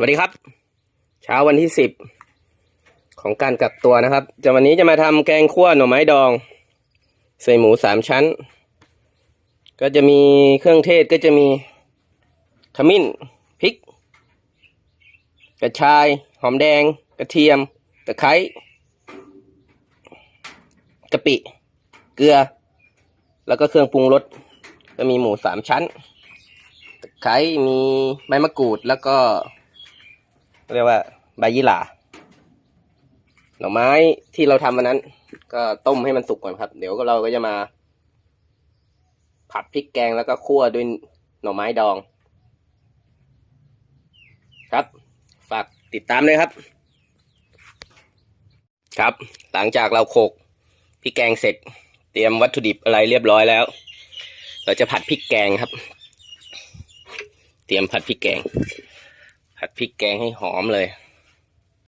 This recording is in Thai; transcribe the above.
วัสดีครับ เช้าวันที่สิบของการกักตัวนะครับจะวันนี้จะมาทำแกงคั่วหน่อไม้ดอง ใส่หมูสามชั้น ก็จะมีเครื่องเทศก็จะมีขมิ้นพริก กระชาย หอมแดง กระเทียมตะไคร้กะปิ เกลือ แล้วก็เครื่องปรุงรสก็มีหมูสามชั้นตะไคร้มีใบมะกรูดแล้วก็ เรียกว่าใบยี่หร่าหน่อไม้ที่เราทำวันนั้น ก็ต้มให้มันสุกก่อนครับ เดี๋ยวเราก็จะมา ผัดพริกแกงแล้วก็คั่วด้วยหน่อไม้ดอง ครับ ฝากติดตามเลยครับ ครับ หลังจากเราโขกพริกแกงเสร็จ เตรียมวัตถุดิบอะไรเรียบร้อยแล้ว เราจะผัดพริกแกงครับ เตรียมผัดพริกแกง ผัดพริกแกงให้หอมเลย